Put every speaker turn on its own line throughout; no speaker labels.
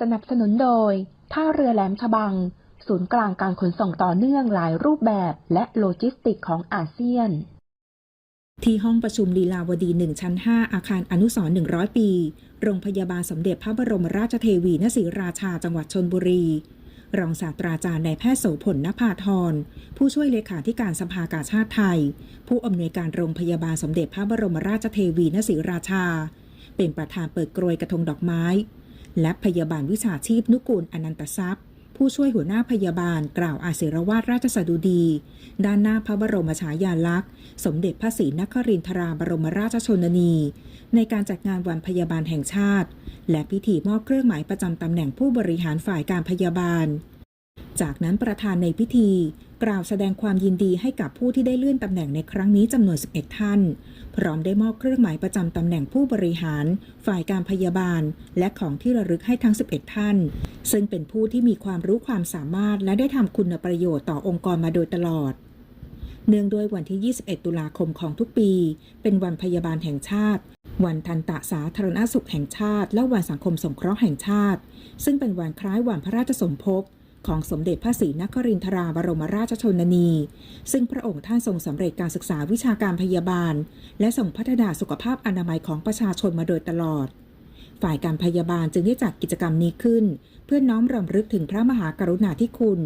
สนับสนุนโดย ท่าเรือแหลมฉบัง ศูนย์กลางการขนส่งต่อเนื่องหลายรูปแบบและโลจิสติกของอาเซียน
ที่ห้องประชุมลีลาวดี 1 ชั้น 5 อาคารอนุสรณ์100 ปี โรงพยาบาลสมเด็จพระบรมราชเทวีณศรีราชาจังหวัดชนบุรี รองศาสตราจารย์นายแพทย์โสพลนภาธร ผู้ช่วยเลขาธิการสภากาชาติไทย ผู้อำนวยการโรงพยาบาลสมเด็จพระบรมราชเทวีณศรีราชา เป็นประธานเปิดกรวยกระทงดอกไม้ และพยาบาลวิชาชีพนุกูลอนันตทรัพย์ ผู้ช่วยหัวหน้าพยาบาลกล่าวอาศิรวาทราชสดุดี ด้านหน้าพระบรมฉายาลักษณ์ สมเด็จพระศรีนครินทราบรมราชชนนี ในการจัดงานวันพยาบาลแห่งชาติ และพิธีมอบเครื่องหมายประจำตำแหน่งผู้บริหารฝ่ายการพยาบาล จากนั้นประธานในพิธี กล่าวแสดงความยินดีให้กับผู้ที่ได้เลื่อนตำแหน่งในครั้งนี้จำนวน 11 ท่าน พร้อมได้มอบเครื่องหมายประจำตำแหน่งผู้บริหาร ฝ่ายการพยาบาล และของที่ระลึกให้ทั้ง 11 ท่าน ซึ่งเป็นผู้ที่มีความรู้ความสามารถ และได้ทำคุณประโยชน์ต่อองค์กรมาโดยตลอด เนื่องด้วยวันที่ 21 ตุลาคมของทุกปี เป็นวันพยาบาลแห่งชาติ วันทันตะสาธารณสุขแห่งชาติ และวันสังคมสงเคราะห์แห่งชาติ ซึ่งเป็นวันคล้ายวันพระราชสมภพ ของสมเด็จพระศรีนครินทราบรมราชชนนี ซึ่งพระองค์ท่านทรงสำเร็จการศึกษาวิชาการพยาบาล และทรงพัฒนาสุขภาพอนามัยของประชาชนมาโดยตลอด ฝ่ายการพยาบาลจึงได้จัดกิจกรรมนี้ขึ้น เพื่อน้อมรำลึกถึงพระมหากรุณาธิคุณ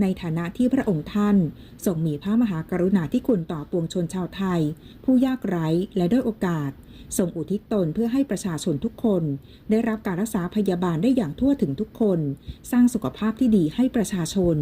ในฐานะที่พระองค์ท่านทรงมีพระมหากรุณาธิคุณต่อปวงชนชาวไทย ผู้ยากไร้และด้อยโอกาส ทรงอุทิศตนเพื่อให้ประชาชนทุกคน ได้รับการรักษาพยาบาลได้อย่างทั่วถึงทุกคน สร้างสุขภาพที่ดีให้ประชาชน